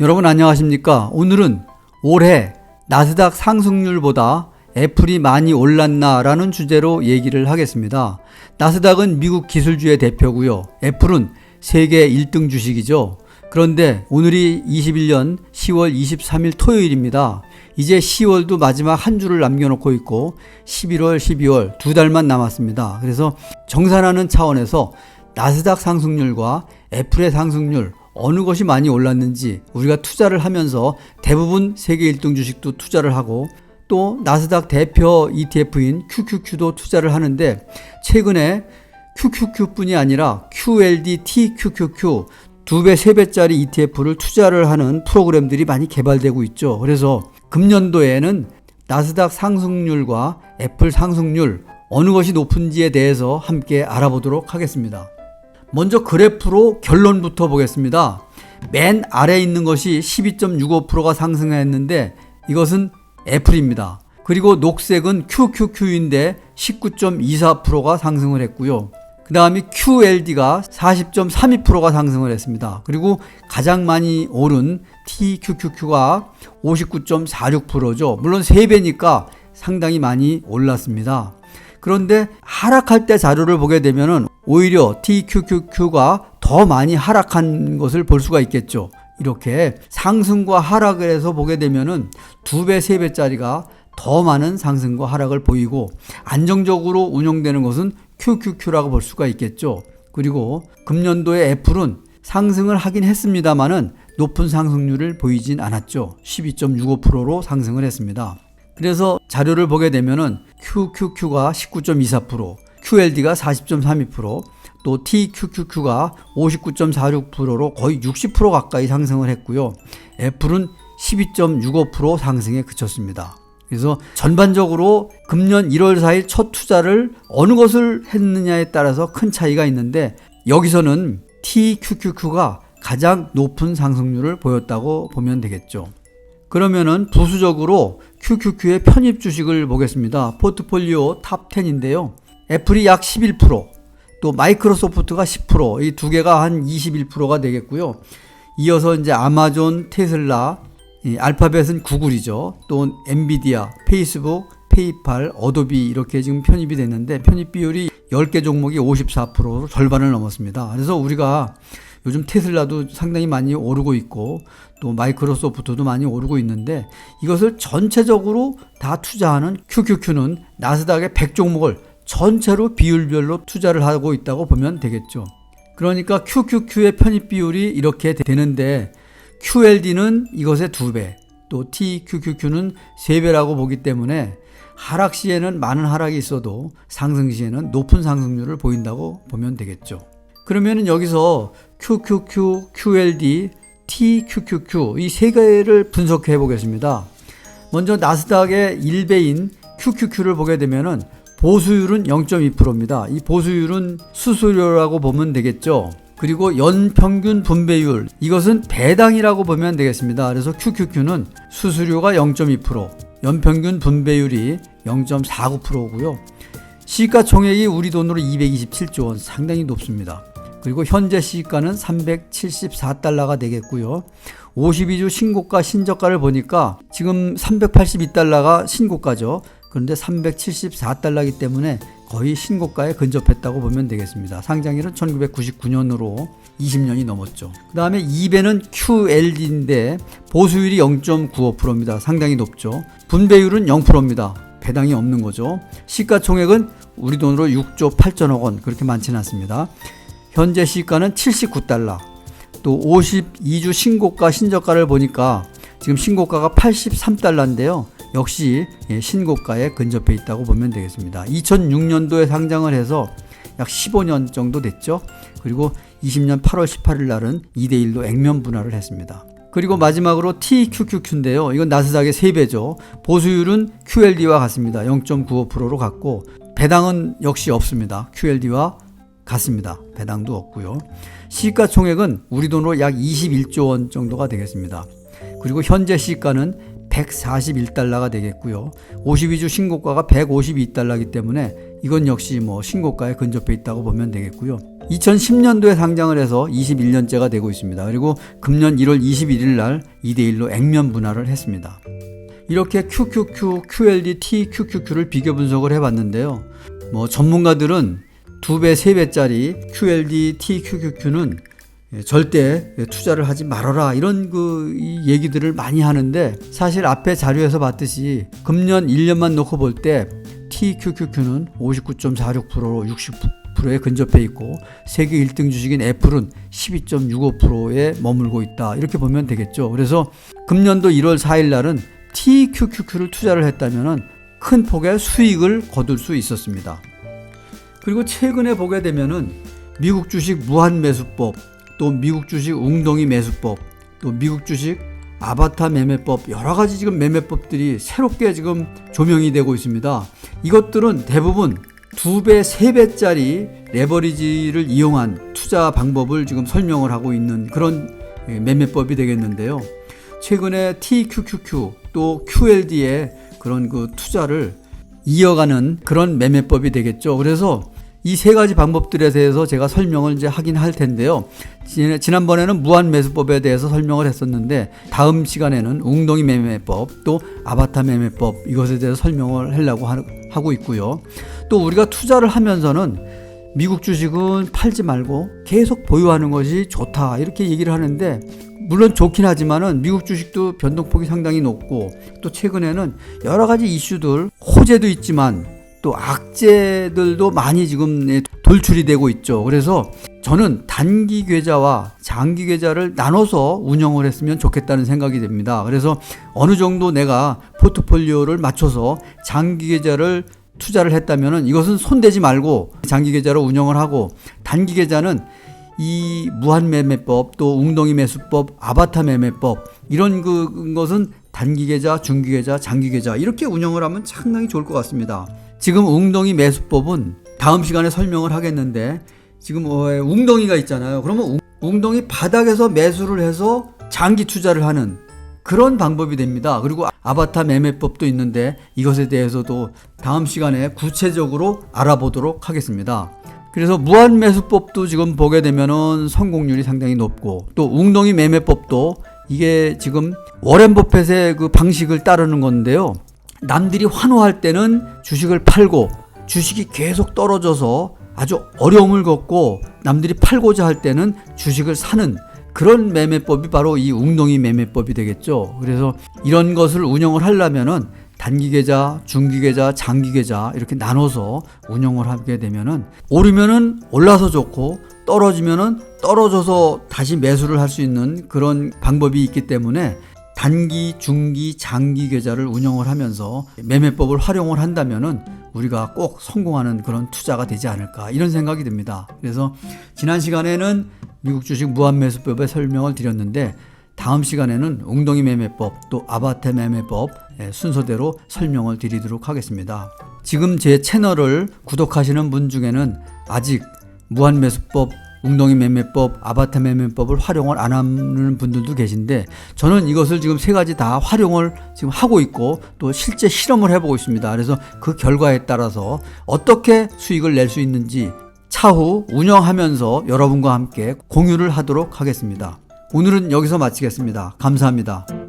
여러분 안녕하십니까? 오늘은 올해 나스닥 상승률보다 애플이 많이 올랐나 라는 주제로 얘기를 하겠습니다. 나스닥은 미국 기술주의 대표고요. 애플은 세계 1등 주식이죠. 그런데 오늘이 21년 10월 23일 토요일입니다. 이제 10월도 마지막 한 주를 남겨놓고 있고 11월, 12월 두 달만 남았습니다. 그래서 정산하는 차원에서 나스닥 상승률과 애플의 상승률 어느 것이 많이 올랐는지 우리가 투자를 하면서 대부분 세계 1등 주식도 투자를 하고 또 나스닥 대표 ETF인 QQQ도 투자를 하는데 최근에 QQQ뿐이 아니라 QLD, TQQQ 두 배, 세 배짜리 ETF를 투자를 하는 프로그램들이 많이 개발되고 있죠. 그래서 금년도에는 나스닥 상승률과 애플 상승률 어느 것이 높은지에 대해서 함께 알아보도록 하겠습니다. 먼저 그래프로 결론부터 보겠습니다. 맨 아래에 있는 것이 12.65%가 상승했는데 이것은 애플입니다. 그리고 녹색은 QQQ인데 19.24%가 상승을 했고요. 그 다음에 QLD가 40.32%가 상승을 했습니다. 그리고 가장 많이 오른 TQQQ가 59.46%죠. 물론 3배니까 상당히 많이 올랐습니다. 그런데 하락할 때 자료를 보게 되면은 오히려 TQQQ가 더 많이 하락한 것을 볼 수가 있겠죠. 이렇게 상승과 하락을 해서 보게 되면은 두 배, 세 배짜리가 더 많은 상승과 하락을 보이고 안정적으로 운영되는 것은 QQQ라고 볼 수가 있겠죠. 그리고 금년도에 애플은 상승을 하긴 했습니다만은 높은 상승률을 보이진 않았죠. 12.65%로 상승을 했습니다. 그래서 자료를 보게 되면은 QQQ가 19.24%, QLD가 40.32%, 또 TQQQ가 59.46%로 거의 60% 가까이 상승을 했고요. 애플은 12.65% 상승에 그쳤습니다. 그래서 전반적으로 금년 1월 4일 첫 투자를 어느 것을 했느냐에 따라서 큰 차이가 있는데 여기서는 TQQQ가 가장 높은 상승률을 보였다고 보면 되겠죠. 그러면은 부수적으로 QQQ의 편입 주식을 보겠습니다. 포트폴리오 탑 10인데요. 애플이 약 11%, 또 마이크로소프트가 10%, 이 두 개가 한 21%가 되겠고요. 이어서 이제 아마존, 테슬라, 이 알파벳은 구글이죠. 또 엔비디아, 페이스북, 페이팔, 어도비 이렇게 지금 편입이 됐는데 편입 비율이 10개 종목이 54%로 절반을 넘었습니다. 그래서 우리가 요즘 테슬라도 상당히 많이 오르고 있고 또 마이크로소프트도 많이 오르고 있는데 이것을 전체적으로 다 투자하는 QQQ는 나스닥의 100종목을 전체로 비율별로 투자를 하고 있다고 보면 되겠죠. 그러니까 QQQ의 편입 비율이 이렇게 되는데 QLD는 이것의 두 배, 또 TQQQ는 세 배라고 보기 때문에 하락 시에는 많은 하락이 있어도 상승 시에는 높은 상승률을 보인다고 보면 되겠죠. 그러면은 여기서 QQQ, QLD, TQQQ 이 세 개를 분석해 보겠습니다. 먼저 나스닥의 1배인 QQQ를 보게 되면은 보수율은 0.2%입니다. 이 보수율은 수수료라고 보면 되겠죠. 그리고 연평균 분배율 이것은 배당이라고 보면 되겠습니다. 그래서 QQQ는 수수료가 0.2%, 연평균 분배율이 0.49%고요. 시가총액이 우리 돈으로 227조 원 상당히 높습니다. 그리고 현재 시가는 374달러가 되겠고요. 52주 신고가 신저가를 보니까 지금 382달러가 신고가죠. 그런데 374달러이기 때문에 거의 신고가에 근접했다고 보면 되겠습니다. 상장일은 1999년으로 20년이 넘었죠. 그 다음에 2배는 QLD인데 보수율이 0.95%입니다. 상당히 높죠. 분배율은 0%입니다. 배당이 없는 거죠. 시가총액은 우리 돈으로 6조 8천억 원 그렇게 많지는 않습니다. 현재 시가는 79달러. 또 52주 신고가 신저가를 보니까 지금 신고가가 83달러인데요. 역시 예, 신고가에 근접해 있다고 보면 되겠습니다. 2006년도에 상장을 해서 약 15년 정도 됐죠. 그리고 20년 8월 18일 날은 2대1로 액면 분할을 했습니다. 그리고 마지막으로 TQQQ인데요. 이건 나스닥의 3배죠. 보수율은 QLD와 같습니다. 0.95%로 같고 배당은 역시 없습니다. QLD와 같습니다. 배당도 없고요. 시가총액은 우리 돈으로 약 21조 원 정도가 되겠습니다. 그리고 현재 시가는 141달러가 되겠고요. 52주 신고가가 152달러이기 때문에 이건 역시 뭐 신고가에 근접해 있다고 보면 되겠고요. 2010년도에 상장을 해서 21년째가 되고 있습니다. 그리고 금년 1월 21일 날 2대1로 액면 분할을 했습니다. 이렇게 QQQ, QLD, TQQQ를 비교 분석을 해봤는데요. 뭐 전문가들은 두 배, 세 배짜리 QLD, TQQQ는 절대 투자를 하지 말아라 이런 그이 얘기들을 많이 하는데 사실 앞에 자료에서 봤듯이 금년 1년만 놓고 볼 때 TQQQ는 59.46%로 60%에 근접해 있고 세계 1등 주식인 애플은 12.65%에 머물고 있다 이렇게 보면 되겠죠. 그래서 금년도 1월 4일 날은 TQQQ를 투자를 했다면은 큰 폭의 수익을 거둘 수 있었습니다. 그리고 최근에 보게 되면은 미국 주식 무한 매수법, 또 미국 주식 웅덩이 매수법, 또 미국 주식 아바타 매매법 여러 가지 지금 매매법들이 새롭게 지금 조명이 되고 있습니다. 이것들은 대부분 두 배, 세 배짜리 레버리지를 이용한 투자 방법을 지금 설명을 하고 있는 그런 예, 매매법이 되겠는데요. 최근에 TQQQ 또 QLD의 그런 그 투자를 이어가는 그런 매매법이 되겠죠. 그래서 이 세 가지 방법들에 대해서 제가 설명을 이제 하긴 할 텐데요. 지- 지난번에는 무한 매수법에 대해서 설명을 했었는데 다음 시간에는 웅덩이 매매법 또 아바타 매매법 이것에 대해서 설명을 하려고 하- 하고 있고요. 또 우리가 투자를 하면서는 미국 주식은 팔지 말고 계속 보유하는 것이 좋다 이렇게 얘기를 하는데 물론 좋긴 하지만은 미국 주식도 변동폭이 상당히 높고 또 최근에는 여러 가지 이슈들 호재도 있지만 또 악재들도 많이 지금 예, 돌출이 되고 있죠. 그래서 저는 단기 계좌와 장기 계좌를 나눠서 운영을 했으면 좋겠다는 생각이 됩니다. 그래서 어느 정도 내가 포트폴리오를 맞춰서 장기 계좌를 투자를 했다면은 이것은 손대지 말고 장기 계좌로 운영을 하고 단기 계좌는 이 무한 매매법 또 웅덩이 매수법 아바타 매매법 이런 그 것은 단기 계좌 중기 계좌 장기 계좌 이렇게 운영을 하면 상당히 좋을 것 같습니다 지금 웅덩이 매수법은 다음 시간에 설명을 하겠는데 지금 어, 웅덩이가 있잖아요 그러면 웅- 웅덩이 바닥에서 매수를 해서 장기 투자를 하는 그런 방법이 됩니다. 그리고 아바타 매매법도 있는데 이것에 대해서도 다음 시간에 구체적으로 알아보도록 하겠습니다. 그래서 무한 매수법도 지금 보게 되면은 성공률이 상당히 높고 또 웅덩이 매매법도 이게 지금 워렌 버핏의 그 방식을 따르는 건데요. 남들이 환호할 때는 주식을 팔고 주식이 계속 떨어져서 아주 어려움을 겪고 남들이 팔고자 할 때는 주식을 사는 그런 매매법이 바로 이 웅덩이 매매법이 되겠죠. 그래서 이런 것을 운영을 하려면은 단기 계좌, 중기 계좌, 장기 계좌 이렇게 나눠서 운영을 하게 되면은 오르면은 올라서 좋고 떨어지면은 떨어져서 다시 매수를 할 수 있는 그런 방법이 있기 때문에 단기, 중기, 장기 계좌를 운영을 하면서 매매법을 활용을 한다면은 우리가 꼭 성공하는 그런 투자가 되지 않을까 이런 생각이 듭니다. 그래서 지난 시간에는 미국 주식 무한 매수법의 설명을 드렸는데 다음 시간에는 웅덩이 매매법 또 아바타 매매법 예, 순서대로 설명을 드리도록 하겠습니다. 지금 제 채널을 구독하시는 분 중에는 아직 무한 매수법 웅덩이 매매법, 아바타 매매법을 활용을 안 하는 분들도 계신데 저는 이것을 지금 세 가지 다 활용을 지금 하고 있고 또 실제 실험을 해보고 있습니다. 그래서 그 결과에 따라서 어떻게 수익을 낼 수 있는지 차후 운영하면서 여러분과 함께 공유를 하도록 하겠습니다. 오늘은 여기서 마치겠습니다. 감사합니다.